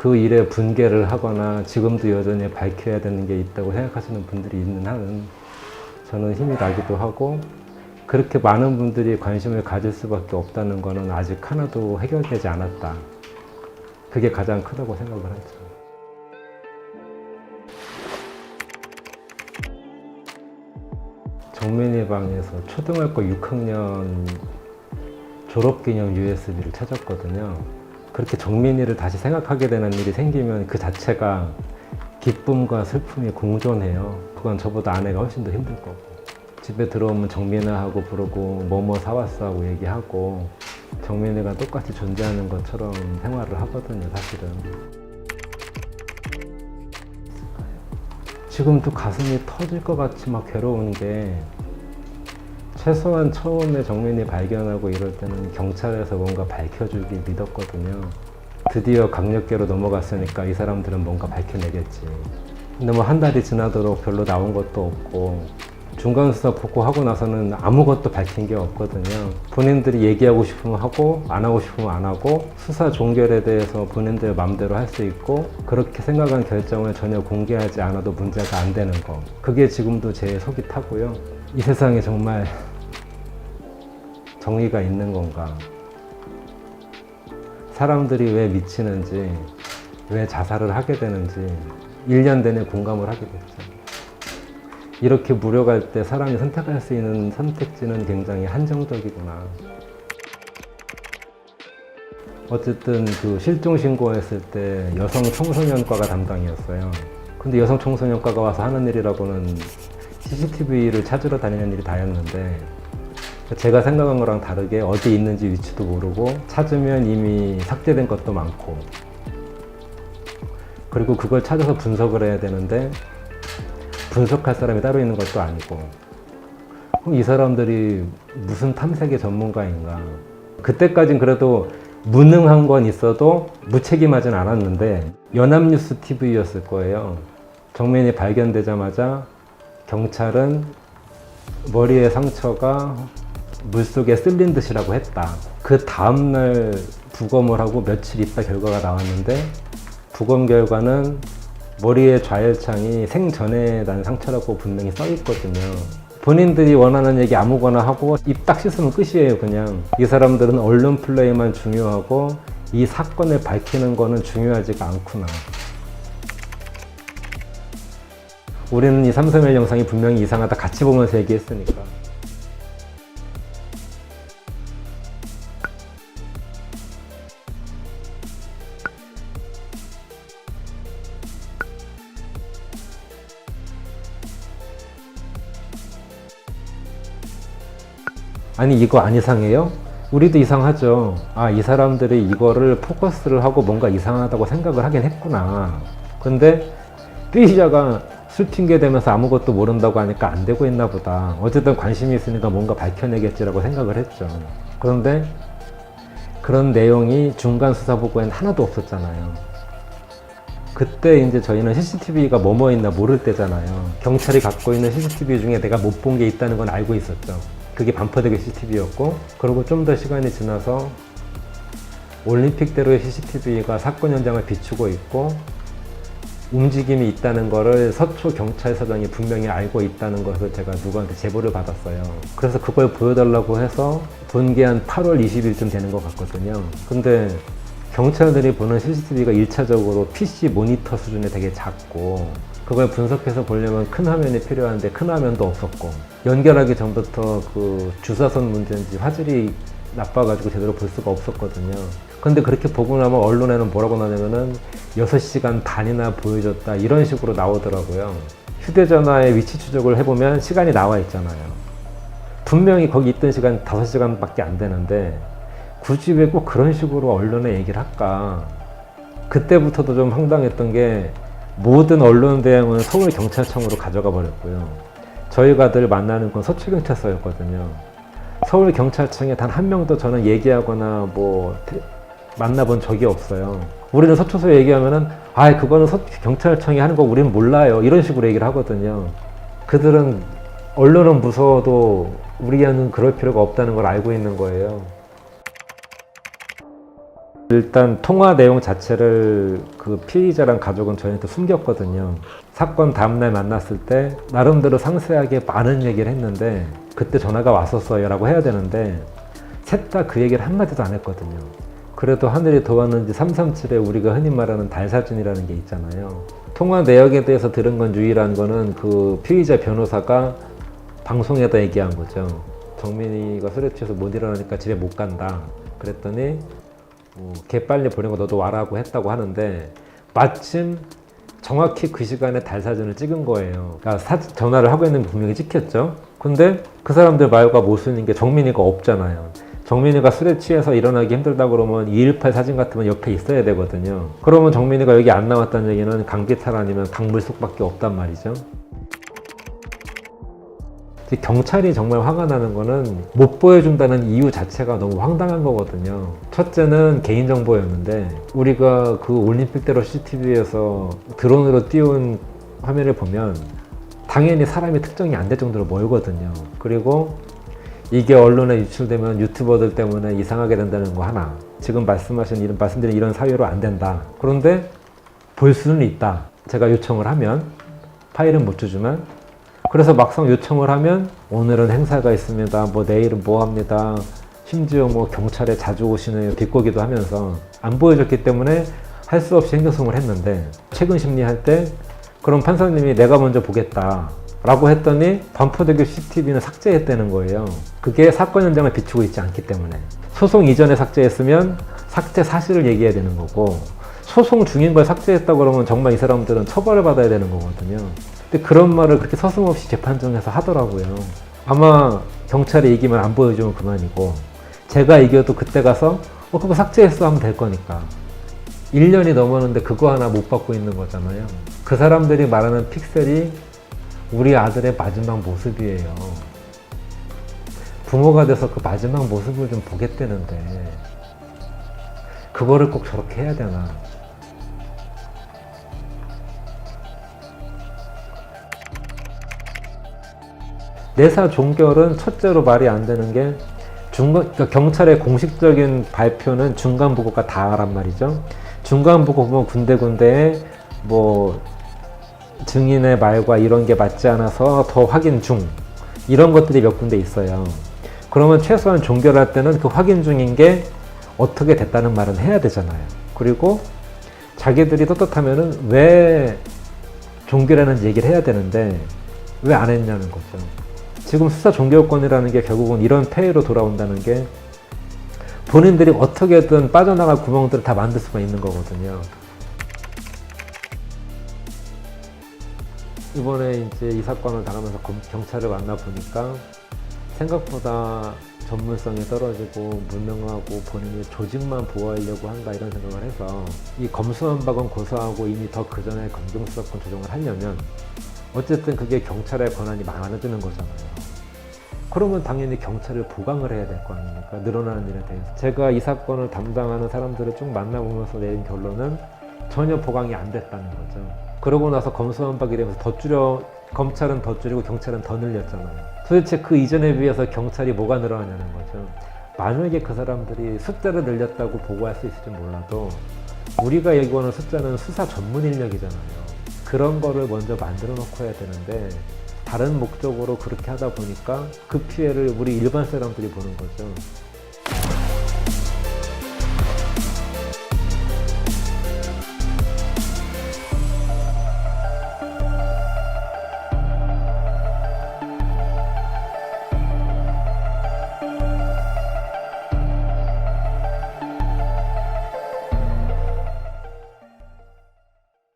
그 일에 분개를 하거나 지금도 여전히 밝혀야 되는 게 있다고 생각하시는 분들이 있는 한은 저는 힘이 나기도 하고 그렇게 많은 분들이 관심을 가질 수밖에 없다는 거는 아직 하나도 해결되지 않았다. 그게 가장 크다고 생각을 하죠. 정민이 방에서 초등학교 6학년 졸업기념 USB를 찾았거든요. 그렇게 정민이를 다시 생각하게 되는 일이 생기면 그 자체가 기쁨과 슬픔이 공존해요. 그건 저보다 아내가 훨씬 더 힘들 거고. 집에 들어오면 정민아 하고 부르고 뭐뭐 사왔어 하고 얘기하고 정민이가 똑같이 존재하는 것처럼 생활을 하거든요, 사실은. 지금도 가슴이 터질 것 같이 막 괴로운 게 최소한 처음에 정민이 발견하고 이럴 때는 경찰에서 뭔가 밝혀주길 믿었거든요. 드디어 강력계로 넘어갔으니까 이 사람들은 뭔가 밝혀내겠지. 근데 뭐 한 달이 지나도록 별로 나온 것도 없고 중간 수사 복구하고 나서는 아무것도 밝힌 게 없거든요. 본인들이 얘기하고 싶으면 하고 안 하고 싶으면 안 하고 수사 종결에 대해서 본인들 마음대로 할 수 있고 그렇게 생각한 결정을 전혀 공개하지 않아도 문제가 안 되는 거. 그게 지금도 제 속이 타고요. 이 세상에 정말 정의가 있는 건가? 사람들이 왜 미치는지, 왜 자살을 하게 되는지 1년 내내 공감을 하게 됐죠. 이렇게 무력할 때 사람이 선택할 수 있는 선택지는 굉장히 한정적이구나. 어쨌든 그 실종 신고했을 때 여성 청소년과가 담당이었어요. 근데 여성 청소년과가 와서 하는 일이라고는 CCTV를 찾으러 다니는 일이 다였는데 제가 생각한 거랑 다르게 어디 있는지 위치도 모르고 찾으면 이미 삭제된 것도 많고. 그리고 그걸 찾아서 분석을 해야 되는데 분석할 사람이 따로 있는 것도 아니고. 그럼 이 사람들이 무슨 탐색의 전문가인가? 그때까진 그래도 무능한 건 있어도 무책임하진 않았는데 연합뉴스 TV였을 거예요. 정면이 발견되자마자 경찰은 머리에 상처가 물속에 쓸린 듯이라고 했다 그 다음날 부검을 하고 며칠 있다 결과가 나왔는데 부검 결과는 머리의 좌열창이 생전에 난 상처라고 분명히 써 있거든요. 본인들이 원하는 얘기 아무거나 하고 입 딱 씻으면 끝이에요, 그냥. 이 사람들은 언론 플레이만 중요하고 이 사건을 밝히는 거는 중요하지가 않구나. 우리는 이 삼성의 영상이 분명히 이상하다 같이 보면서 얘기했으니까. 아니 이거 안 이상해요? 우리도 이상하죠. 아, 이 사람들이 이거를 포커스를 하고 뭔가 이상하다고 생각을 하긴 했구나. 근데 피의자가 술 튕겨 대면서 아무것도 모른다고 하니까 안 되고 있나 보다. 어쨌든 관심이 있으니까 뭔가 밝혀내겠지라고 생각을 했죠. 그런데 그런 내용이 중간 수사 보고에는 하나도 없었잖아요. 그때 이제 저희는 CCTV가 뭐뭐 있나 모를 때잖아요. 경찰이 갖고 있는 CCTV 중에 내가 못 본 게 있다는 건 알고 있었죠. 그게 반포대교 CCTV였고, 그리고 좀 더 시간이 지나서 올림픽대로의 CCTV가 사건 현장을 비추고 있고, 움직임이 있다는 거를 서초 경찰서장이 분명히 알고 있다는 것을 제가 누구한테 제보를 받았어요. 그래서 그걸 보여달라고 해서 본게 한 8월 20일쯤 되는 것 같거든요. 근데 경찰들이 보는 CCTV가 1차적으로 PC 모니터 수준에 되게 작고 그걸 분석해서 보려면 큰 화면이 필요한데 큰 화면도 없었고 연결하기 전부터 그 주사선 문제인지 화질이 나빠가지고 제대로 볼 수가 없었거든요. 근데 그렇게 보고 나면 언론에는 뭐라고 나냐면은 6시간 반이나 보여줬다 이런 식으로 나오더라고요. 휴대전화의 위치 추적을 해보면 시간이 나와 있잖아요. 분명히 거기 있던 시간 5시간밖에 안 되는데 굳이 왜 꼭 그런 식으로 언론에 얘기를 할까? 그때부터도 좀 황당했던 게 모든 언론 대응은 서울 경찰청으로 가져가 버렸고요. 저희가 늘 만나는 건 서초 경찰서였거든요. 서울 경찰청에 단 한 명도 저는 얘기하거나 뭐 테- 만나본 적이 없어요. 우리는 서초서 얘기하면은 아 그거는 서 경찰청이 하는 거 우리는 몰라요 이런 식으로 얘기를 하거든요. 그들은 언론은 무서워도 우리는 그럴 필요가 없다는 걸 알고 있는 거예요. 일단 통화 내용 자체를 그 피의자랑 가족은 저희한테 숨겼거든요. 사건 다음날 만났을 때 나름대로 상세하게 많은 얘기를 했는데 그때 전화가 왔었어요라고 해야 되는데 셋 다 그 얘기를 한마디도 안 했거든요. 그래도 하늘이 도왔는지 337에 우리가 흔히 말하는 달 사진이라는 게 있잖아요. 통화 내역에 대해서 들은 건 유일한 거는 그 피의자 변호사가 방송에다 얘기한 거죠. 정민이가 술에 취해서 못 일어나니까 집에 못 간다. 그랬더니 뭐, 걔 빨리 보내고 너도 와라고 했다고 하는데 마침 정확히 그 시간에 달 사진을 찍은 거예요. 그러니까 사- 전화를 하고 있는 게 분명히 찍혔죠. 근데 그 사람들 말과 모순인 게 정민이가 없잖아요. 정민이가 술에 취해서 일어나기 힘들다 그러면 218 사진 같으면 옆에 있어야 되거든요. 그러면 정민이가 여기 안 나왔다는 얘기는 강기탈 아니면 강물속밖에 없단 말이죠. 경찰이 정말 화가 나는 거는 못 보여준다는 이유 자체가 너무 황당한 거거든요. 첫째는 개인정보였는데 우리가 그 올림픽대로 CCTV에서 드론으로 띄운 화면을 보면 당연히 사람이 특정이 안 될 정도로 멀거든요. 그리고 이게 언론에 유출되면 유튜버들 때문에 이상하게 된다는 거 하나. 지금 말씀하신 이런 말씀드린 이런 사유로 안 된다. 그런데 볼 수는 있다. 제가 요청을 하면 파일은 못 주지만 그래서 막상 요청을 하면 오늘은 행사가 있습니다. 뭐 내일은 뭐 합니다. 심지어 뭐 경찰에 자주 오시는 비꼬기도 하면서 안 보여줬기 때문에 할 수 없이 행정송을 했는데 최근 심리할 때 그럼 판사님이 내가 먼저 보겠다. 라고 했더니 반포대교 CCTV는 삭제했다는 거예요. 그게 사건 현장을 비추고 있지 않기 때문에. 소송 이전에 삭제했으면 삭제 사실을 얘기해야 되는 거고, 소송 중인 걸 삭제했다 그러면 정말 이 사람들은 처벌을 받아야 되는 거거든요. 근데 그런 말을 그렇게 서슴없이 재판정에서 하더라고요. 아마 경찰이 이기면 안 보여주면 그만이고, 제가 이겨도 그때 가서, 어, 그거 삭제했어 하면 될 거니까. 1년이 넘었는데 그거 하나 못 받고 있는 거잖아요. 그 사람들이 말하는 픽셀이 우리 아들의 마지막 모습이에요. 부모가 돼서 그 마지막 모습을 좀 보겠다는데, 그거를 꼭 저렇게 해야 되나. 내사 종결은 첫째로 말이 안 되는 게 중간 그러니까 경찰의 공식적인 발표는 중간 보고가 다란 말이죠. 중간 보고 보면 군데군데 뭐 증인의 말과 이런 게 맞지 않아서 더 확인 중 이런 것들이 몇 군데 있어요. 그러면 최소한 종결할 때는 그 확인 중인 게 어떻게 됐다는 말은 해야 되잖아요. 그리고 자기들이 떳떳하면은 왜 종결하는지 얘기를 해야 되는데 왜 안 했냐는 거죠. 지금 수사 종결권이라는 게 결국은 이런 폐해로 돌아온다는 게 본인들이 어떻게든 빠져나갈 구멍들을 다 만들 수가 있는 거거든요. 이번에 이제 이 사건을 당하면서 검- 경찰을 만나 보니까 생각보다 전문성이 떨어지고 무능하고 본인이 조직만 보호하려고 한다 이런 생각을 해서 이 검수완박은 고소하고 이미 더 그 전에 검경수사권 조정을 하려면 어쨌든 그게 경찰의 권한이 많아지는 거잖아요. 그러면 당연히 경찰을 보강을 해야 될 거 아닙니까? 늘어나는 일에 대해서. 제가 이 사건을 담당하는 사람들을 쭉 만나보면서 내린 결론은 전혀 보강이 안 됐다는 거죠. 그러고 나서 검수완박이 되면서 더 줄여, 검찰은 더 줄이고 경찰은 더 늘렸잖아요. 도대체 그 이전에 비해서 경찰이 뭐가 늘어나냐는 거죠. 만약에 그 사람들이 숫자를 늘렸다고 보고할 수 있을지 몰라도 우리가 얘기하는 숫자는 수사 전문 인력이잖아요. 그런 거를 먼저 만들어 놓고 해야 되는데 다른 목적으로 그렇게 하다 보니까 그 피해를 우리 일반 사람들이 보는 거죠.